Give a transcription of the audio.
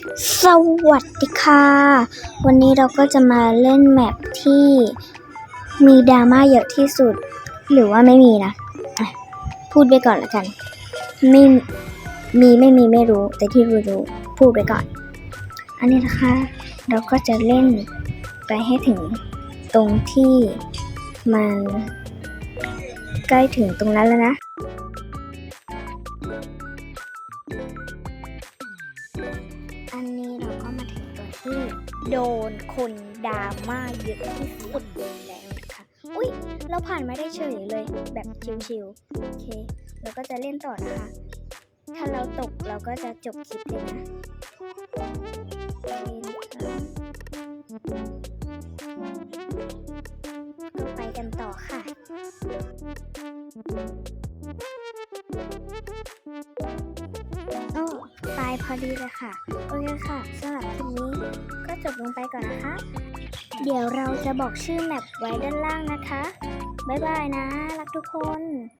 สวัสดีค่ะ วันนี้เราก็จะมาเล่นแมปที่มีดราม่าเยอะที่สุด หรือว่าไม่มีนะะพูดไปก่อนละกัน ไม่มีไม่มีไม่รู้ แต่ที่รู้รู้พูดไปก่อน อันนี้นะคะ เราก็จะเล่นไปให้ถึงตรงที่มันใกล้ถึงตรงนั้นแล้วนะ นนี้เราก็มาถึงตัวที่โดนคนดราม่าเยอะที่สุดแล้วนะคะอุ้ยเราผ่านมาได้เฉยเลยแบบชิวๆโอเคเราก็จะเล่นต่อนะคะ ถ้าเราตกเราก็จะจบคลิปเลยนะโอเคนะคะไปกันต่อค่ะ อดีเลยค่ะ โอเคค่ะสำหรับคลิปนี้ก็จบลงไปก่อนนะคะ เดี๋ยวเราจะบอกชื่อแมปไว้ด้านล่างนะคะ บ๊ายบายนะ รักทุกคน